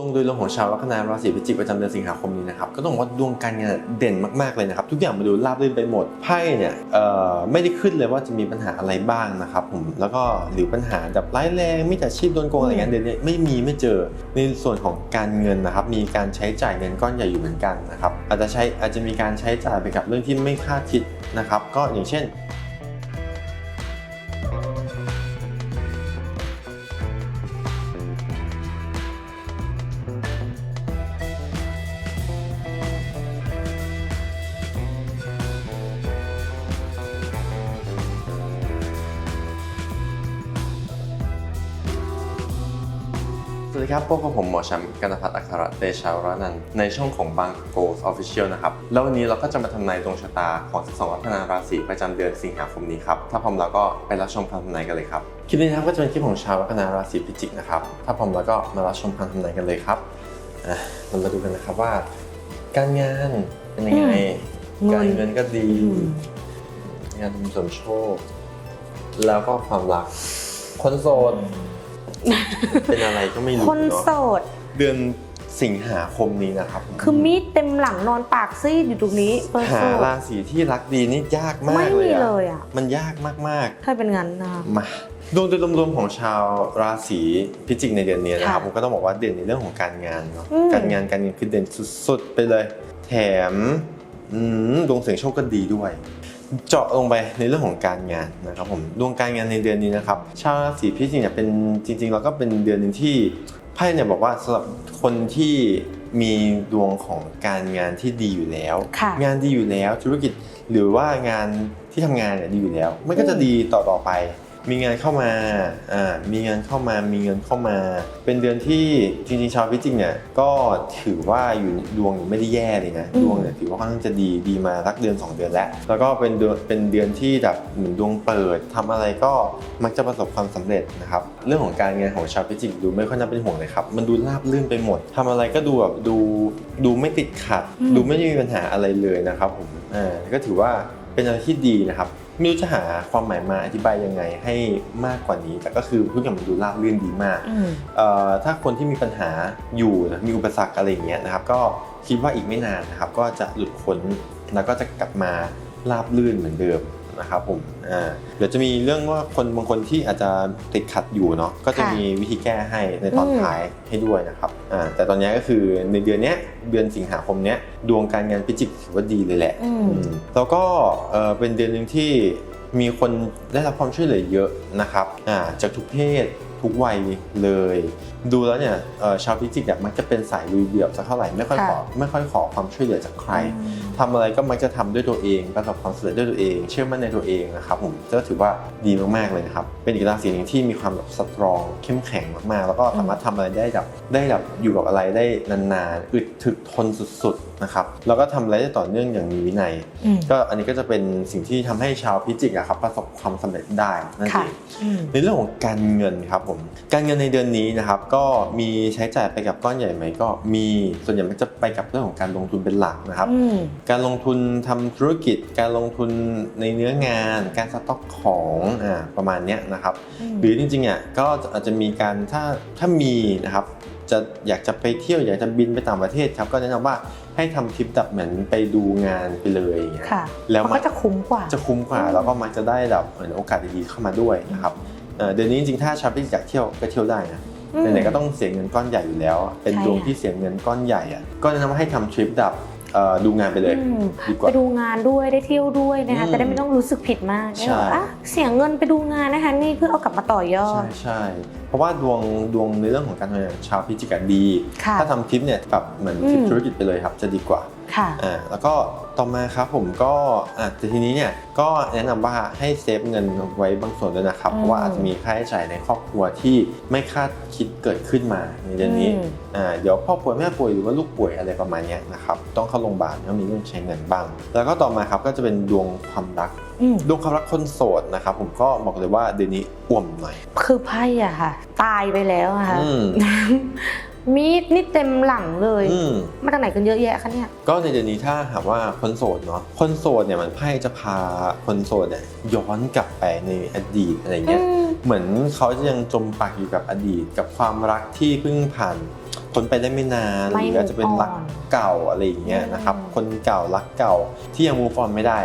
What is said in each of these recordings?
วงโดยรวมของชาวลัคนาราศีพิจิกประจำเดือนสิงหาคมนี้นะครับก็ต้องบอกว่าดวงการงานเด่นมากๆเลยนะครับ ทุกอย่างมาดูราบรื่นไปหมดไพ่เนี่ยเอ่อไม่ได้ขึ้นเลยว่าจะมีปัญหาอะไรบ้างนะครับผมแล้วก็หรือปัญหาแบบร้ายแรงไมิจฉาชีพโดนโกงอะไรเงี้ยเดือนนี้ไม่มีไม่เจอในส่วนของการเงินนะครับ มีการใช้จ่ายเงินก้อนใหญ่อยู่เหมือนกันนะครับอาจจะใช้อาจจะมีการใช้จ่ายไปกับเรื่องที่ไม่คาดคิดนะครับ ก็อย่างเช่น วัสดีครับพบกับผมหมอแชมป์กันพัฒน์อัครเตชาวรนันท์ในช่องของบางโกลออฟฟิเชียลนะครับ แล้ววันนี้เราก็จะมาทำนายดวงชะตาของ 12 ลัคนาราศีประจำเดือนสิงหาคมนี้ครับ ถ้าพร้อมแล้วก็ไปรับชมคำทำนายกันเลยครับ คลิปนี้นะครับก็จะเป็นคลิปของชาวลัคนาราศีพิจิกนะครับ ถ้าพร้อมแล้วก็มารับชมคำทำนายกันเลยครับอะเรามาดูกันนะครับว่า การงานเป็นยังไงอืมการเงินก็ดีอืมงานมีสมโชค แล้วก็ความรัก คนโสด เป็นอะไรก็ไม่รู้คนเนาะโสดเดือนสิงหาคมนี้นะครับคือมีดเต็มหลังนอนปากซีดอยู่ตรงนี้เบอร์หาโสด ราศีที่รักดีนี่ยากมาไม่กเลมียเลอะยอะมันยากมากถ้าเป็นงั้นนะคะ ๆมาดวงโดยรวมๆของชาวราศีพิจิกในเดือนนี้นะครับค่ะผมก็ต้องบอกว่าเด่นในเรื่องของการงานเนาะอืม การงานการเงินคือเด่นสุดๆไปเลย แถมอืมดวงเสียงโชคก็ดีด้วย เจาะลงไปในเรื่องของการงานนะครับผมดวงการงานในเดือนนี้นะครับชาวราศีพิจิกเนี่ยเป็นจริงๆแล้วก็เป็นเดือนหนึ่งที่ไพ่เนี่ยบอกว่าสำหรับคนที่มีดวงของการงานที่ดีอยู่แล้วค่ะงานดีอยู่แล้วธุรกิจหรือว่างานที่ทำงานเนี่ยดีอยู่แล้ว มันก็จะดีต่อต่อไป มีงานเข้ามาอ่ามีงานเข้ามามีเงินเข้ามา เป็นเดือนที่จริงๆชาวพิจิกเนี่ยก็ถือว่าอยู่ดวงไม่ได้แย่เลยนะอืมดวงเนี่ยถือว่าค่อนข้างจะดีดีมาสักเดือน 2 เดือนแล้ว แล้วก็เป็นเดือนเป็นเดือนที่แบบเหมือนดวงเปิดทำอะไรก็มักจะประสบความสำเร็จนะครับเรื่องของการเงินของชาวพิจิกดูไม่ค่อยน่าเป็นห่วงเลยครับมันดูราบรื่นไปหมดทำอะไรก็ดูแบบดูดูไม่ติดขัดอืมดูไม่ได้มีปัญหาอะไรเลยนะครับผมอ่าก็ถือว่าเป็นอะไรที่ดีนะครับ ไม่รู้จะหาความหมายมาอธิบายยังไงให้มากกว่านี้ แต่ก็คือทุกอย่างมันดูราบรื่นดีมากอืมเอ่อถ้าคนที่มีปัญหาอยู่นะมีอุปสรรคอะไรอย่างเงี้ยนะครับ ก็คิดว่าอีกไม่นานนะครับ ก็จะหลุดพ้นแล้วก็จะกลับมาราบลื่นเหมือนเดิม นะครับผมอ่าเดี๋ยวจะมีเรื่องว่าคนบางคนที่อาจจะติดขัดอยู่เนาะก็จะค่ะมีวิธีแก้ให้ในตอนอืมท้ายให้ด้วยนะครับอ่าแต่ตอนนี้ก็คือในเดือนเนี้ยเดือนสิงหาคมเนี้ยดวงการงานพิจิกถือว่าดีเลยแหละอืมอืมแล้วก็เอ่อเป็นเดือนหนึ่งที่มีคนได้รับความช่วยเหลือเยอะนะครับอ่าจากทุกเพศทุกวัยเลย ดูแล้วเนี่ยเอ่อชาวพิจิกเนี่ยมักจะเป็นสายลุยเดี่ยวสักเท่าไหร่ไม่ค่อยขอค่ะไม่ค่อยขอความช่วยเหลือจากใคร ทำอะไรก็มักจะทำด้วยตัวเองประสบความสำเร็จด้วยตัวเอง เชื่อมั่นในตัวเองนะครับผมก็ถือว่าดีมากๆเลยนะครับเป็นอีกราศีหนึ่งที่มีความแบบสตรองเข้มแข็งมากๆ แล้วก็สามารถทำอะไรได้แบบได้แบบอยู่กับอะไรได้นานๆอึดถึกทนสุดๆนะครับแล้วก็ทำอะไรได้ต่อเนื่องอย่างมีวินัยอืมก็อันนี้ก็จะเป็นสิ่งที่ทำให้ชาวพิจิกอะครับประสบความสำเร็จได้นั่นเอค่ะงอืมในเรื่องของการเงินครับผมการเงินในเดือนนี้นะครับก็มีใช้จ่ายไปกับก้อนใหญ่ไหมก็มีส่วนใหญ่มันจะไปกับเรื่องของการลงทุนเป็นหลักนะครับอืมการลงทุนทำธุรกิจ การลงทุนในเนื้องาน การสต็อกของอ่าประมาณเนี้ยนะครับ หรือจริงๆอะก็อาจจะมีการถ้าถ้ามีนะครับจะอยากจะไปเที่ยวอยากจะบินไปต่างประเทศครับก็แนะนำว่าให้ทำทริปแบบเหมือนไปดูงานไปเลยอย่างเงี้ยค่ะแล้วมันมัก็จะคุ้มกว่าจะคุ้มกว่าอืมแล้วก็มักจะได้แบบเหมือนโอกาสดีๆเข้ามาด้วยนะครับเอ่อเดือนนี้จริงๆถ้าชาวพิจิกอยากเที่ยวก็เที่ยวได้นะอืมไหนๆก็ต้องเสียเงินก้อนใหญ่อยู่แล้วอะเป็นใช่ดวงค่ะที่เสียเงินก้อนใหญ่อะก็แนะนำว่าให้ทำทริปแบบเอ่อ ดูงานไปเลยอืมดีกว่าไปดูงานด้วยได้เที่ยวด้วยนะคะอืมจะได้ไม่ต้องรู้สึกผิดมากใช่ได้แบบอะเสียเงินไปดูงานนะคะนี่เพื่อเอากลับมาต่อยอใช่ดใช่เพราะว่าดวงดวงในเรื่องของการทำงานของชาวพิจิกอะดีค่ะถ้าทำทริปเนี่ยแบบเหมือนทริปอืมธุรกิจไปเลยครับจะดีกว่า ค่ะอ่าแล้วก็ต่อมาครับผมก็อะแต่ทีนี้เนี่ยก็แนะนำว่าให้เซฟเงินไว้บางส่วนด้วยนะครับอืม เพราะว่าอาจจะมีค่าใช้จ่ายในครอบครัวที่ไม่คาดคิดเกิดขึ้นมาในเดือนนี้อืมอ่าเดี๋ยวพ่อป่วยแม่ป่วยหรือว่าลูกป่วยอะไรประมาณเนี้ยนะครับต้องเข้าโรงพยาบาลก็มีเรื่องใช้เงินบ้าง แล้วก็ต่อมาครับก็จะเป็นดวงความรัก อืมดวงความรักคนโสดนะครับผมก็บอกเลยว่าเดือนนี้อ่วมหน่อย คือไพ่อะค่ะ ตายไปแล้วอะค่ะ อืม มีดนี่เต็มหลังเลย อืม มาจากไหนกันเยอะแยะคะเนี่ย ก็ในเดือนนี้ถ้าหากว่าคนโสดเนาะคนโสดเนี่ยมันไพ่จะพาคนโสดเนี่ยย้อนกลับไปในอดีตอะไรเงี้ยอืมเหมือนเขาจะยังจมปักอยู่กับอดีตกับความรักที่เพิ่งผ่านพ้นไปได้ไม่นานหไม่รืออาจจะเป็น move on รักเก่าอะไรอย่างเงี้ยนะครับอืม คนเก่ารักเก่าที่ยัง move on ไม่ได้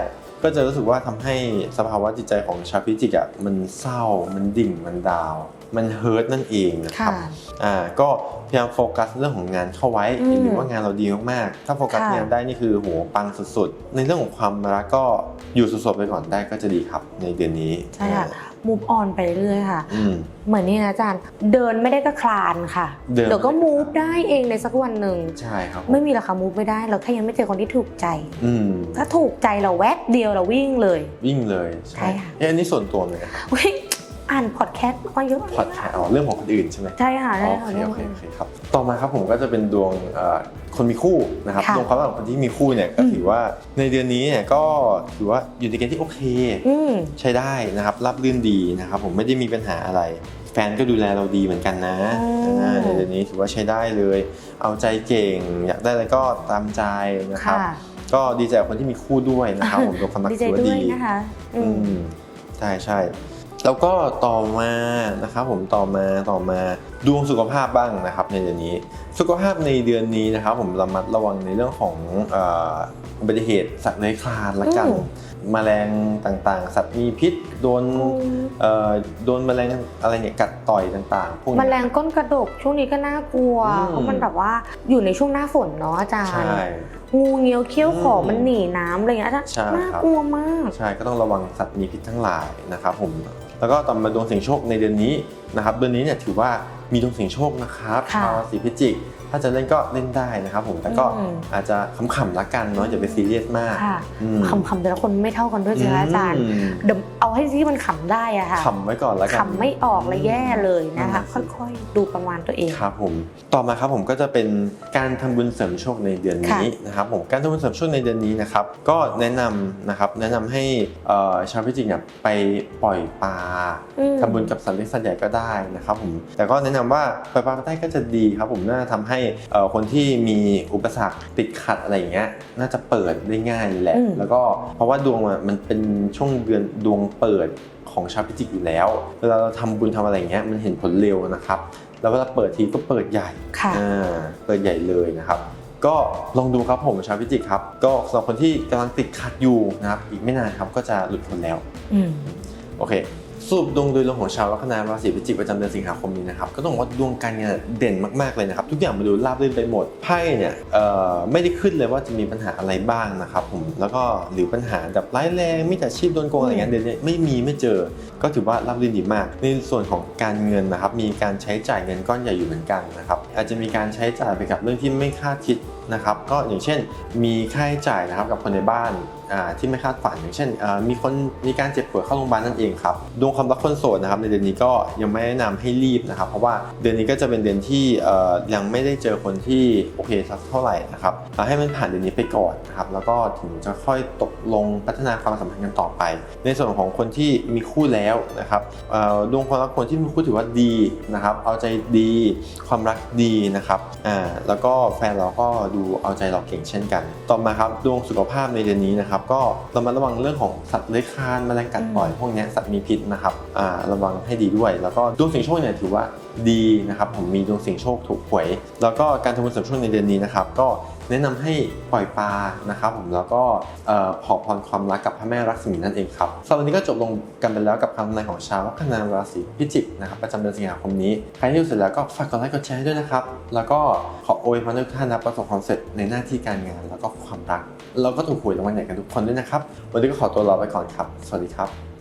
ก็จะรู้สึกว่าทำให้สภาวะจิตใจของชาวพิจิกอะมันเศร้ามันดิ่งมันดาว มันเฮิร์ตนั่นเองนะครับค่ะอ่าก็พยายามโฟกัสเรื่องของงานเข้าไว้อืมหรือว่างานเราดีมากๆถ้าโฟกัสค่ะงานได้นี่คือโหปังสุดๆ ในเรื่องของความรักก็อยู่สดๆไปก่อนได้ก็จะดีครับในเดือนนี้ใช่ค่ะ move on ไปเรื่อยๆค่ะอืมเหมือนนี่นะอาจารย์ เดินไม่ได้ก็คลานค่ะ เดินเดี๋ยวก็ไม่ได้ก็คลาน move ได้เองในสักวันหนึ่งใช่ครับ ไม่มีราคา move ไม่ได้ เราแค่ยังไม่เจอคนที่ถูกใจอืมถ้าถูกใจเราแวบเดียวเราวิ่งเลย วิ่งเลย ใช่ค่ะเอ๊ะอันนี้ส่วนตัวเลยนะครับเฮ้ย อ่านพอดแคสต์มาเยอะพอดแคสต์อ๋อเรื่องของคนอื่นใช่ไหมใช่ค่ะโอใช่เคค่ะโอเรื่องเคโอเคครับต่อมาครับผมก็จะเป็นดวงเอ่อคนมีคู่นะครับค่ะดวงความรักของคนที่มีคู่เนี่ยก็อืมถือว่าในเดือนนี้เนี่ยก็ถือว่าอยู่ในเกณฑ์ที่โอเคอืมใช้ได้นะครับรับรื่นดีนะครับผมไม่ได้มีปัญหาอะไร แฟนก็ดูแลเราดีเหมือนกันนะอืมอ่าในเดือนนี้ถือว่าใช้ได้เลย เอาใจเก่ง อยากได้อะไรก็ตามใจนะครับค่ะก็ดีใจกับคนที่มีคู่ด้วยนะครับผมดวงความรักดีใจถือว่าด้วยดีอืมมใช่ใช่ แล้วก็ต่อมานะครับผมต่อมาต่อมาดวงสุขภาพบ้างนะครับในเดือนนี้ สุขภาพในเดือนนี้นะครับผมระมัดระวังในเรื่องของเอ่ออุบัติเหตุสัตว์เลื้อยคลานละกันอืมแมลงต่างๆ สัตว์มีพิษโดนเอ่อโดนแมลงอะไรเนี่ยกัดต่อยต่างๆพวกแมนี้ลงก้นกระดกช่วงนี้ก็น่ากลัวอืมเพราะมันแบบว่าอยู่ในช่วงหน้าฝนเนาะอาจารย์ใช่งูเงี้ยวเขี้ยวขออืมมันหนีน้ำอะไรอย่างเงี้ยอาจารย์ใช่น่าครับกลัวมาก ใช่ก็ต้องระวังสัตว์มีพิษทั้งหลายนะครับผม แล้วก็ต่อมาดวงเสียงโชคในเดือนนี้นะครับเดือนนี้เนี่ยถือว่ามีดวงเสียงโชคนะครับค่ะชาวราศีพิจิก ถ้าจะเล่นก็เล่นได้นะครับผมแต่ก็อืม อาจจะขำๆละกันเนาะอย่าไปซีเรียสมากค่ะอืมคำๆแต่ละคนไม่เท่ากันด้วยสิคะอาจารย์อืมเดี๋ยวเอาให้ที่มันขำได้อะค่ะขำไว้ก่อนละกัน ขำไม่ออกเลยแย่เลยนะคะ อืม ค่อยๆ ดูประมาณตัวเอง ครับผมต่อมาครับผมก็จะเป็นการทำบุญเสริมโชคในเดือนนี้นะครับผมการทำบุญเสริมโชคในเดือนนี้นะครับก็แนะนำนะครับแนะนำให้เอ่อชาวพิจิกเนี่ยไปปล่อยปลาอืม ทำบุญกับสัตว์เล็กสัตว์ใหญ่ก็ได้นะครับผมแต่ก็แนะนำว่าปล่อยปลาได้ก็จะดีครับผมน่าจะทำให้เอ่อคนที่มีอุปสรรคติดขัดอะไรอย่างเงี้ยน่าจะเปิดได้ง่ายเลยแหละอืมแล้วก็เพราะว่าดวงอะมันเป็นช่วงเดือนดวงเปิดของชาวพิจิกอยู่แล้ว เวลาเราทำบุญทำอะไรอย่างเงี้ยมันเห็นผลเร็วนะครับ แล้วเวลาเปิดทีก็เปิดใหญ่ค่ะอ่าเปิดใหญ่เลยนะครับ ก็ลองดูครับผมชาวพิจิกครับ ก็สำหรับคนที่กำลังติดขัดอยู่นะครับ อีกไม่นานครับก็จะหลุดพ้นแล้วอืมโอเค สรุปดวงโดยรวมของชาวลัคนาราศีพิจิกประจำเดือนสิงหาคมนี้นะครับก็ต้องบอกว่าดวงการเงินเด่นมากๆเลยนะครับทุกอย่างมาดูราบรื่นไปหมดไพ่เนี่ยไม่ได้ขึ้นเลยว่าจะมีปัญหาอะไรบ้างนะครับผมแล้วก็หรือปัญหาแบบร้ายแรงมิจฉาชีพโดนโกงอะไรเงี้ยเดือนนี้ไม่มีไม่เจอ ก็ถือว่าราบรื่นดีมาก ในส่วนของการเงินนะครับมีการใช้จ่ายเงินก้อนใหญ่อยู่เหมือนกันนะครับอาจจะมีการใช้จ่ายไปกับเรื่องที่ไม่คาดคิด นะครับก็อย่างเช่นมีค่าใช้จ่ายนะครับกับคนในบ้านที่ไม่คาดฝันอย่างเช่นมีคนมีการเจ็บป่วยเข้าโรงพยาบาลนั่นเองครับดวงความรักคนโสดนะครับในเดือนนี้ก็ยังไม่แนะนำให้รีบนะครับ เพราะว่าเดือนนี้ก็จะเป็นเดือนที่ยังไม่ได้เจอคนที่โอเคสักเท่าไหร่นะครับเอาให้มันผ่านเดือนนี้ไปก่อนนะครับแล้วก็ถึงจะค่อยตกลงพัฒนาความสัมพันธ์กันต่อไป ในส่วนของคนที่มีคู่แล้วนะครับดวงความรักคนที่มีคู่ถือว่าดีนะครับเอาใจดีความรักดีนะครับแล้วก็แฟนเราก็ดูเอาใจเราเก่งเช่นกัน ต่อมาครับดวงสุขภาพในเดือนนี้นะครับก็เรามาระวังเรื่องของสัตว์เลื้อยคลานแมลงกัดบ่อยพวกนี้สัตว์มีพิษนะครับอ่าระวังให้ดีด้วย แล้วก็ดวงเสียงโชคเนี่ยถือว่าดีนะครับผมมีดวงเสียงโชคถูกหวย แล้วก็การทำบุญเสริมโชคในเดือนนี้นะครับก็ แนะนำให้ปล่อยปลานะครับผมแล้วก็ผ่อขอพรความรักกับพระแม่รักษมีนั่นเองครับสำหรับวันนี้ก็จบลงกันไปแล้วกับคำทำนายของชาวลัคนาราศีพิจิกนะครับประจำเดือนสิงหาคมนี้ใครที่ดูเสร็จแล้วก็ฝากกดไลค์กดแชร์ให้ด้วยนะครับแล้วก็ขออวยพรให้ทุกท่านนะประสบความสำเร็จในหน้าที่การงานแล้วก็ความรักแล้วก็ถูกหวยรางวัลใหญ่กันทุกคนด้วยนะครับวันนี้ก็ขอตัวลาไปก่อนครับ สวัสดีครับ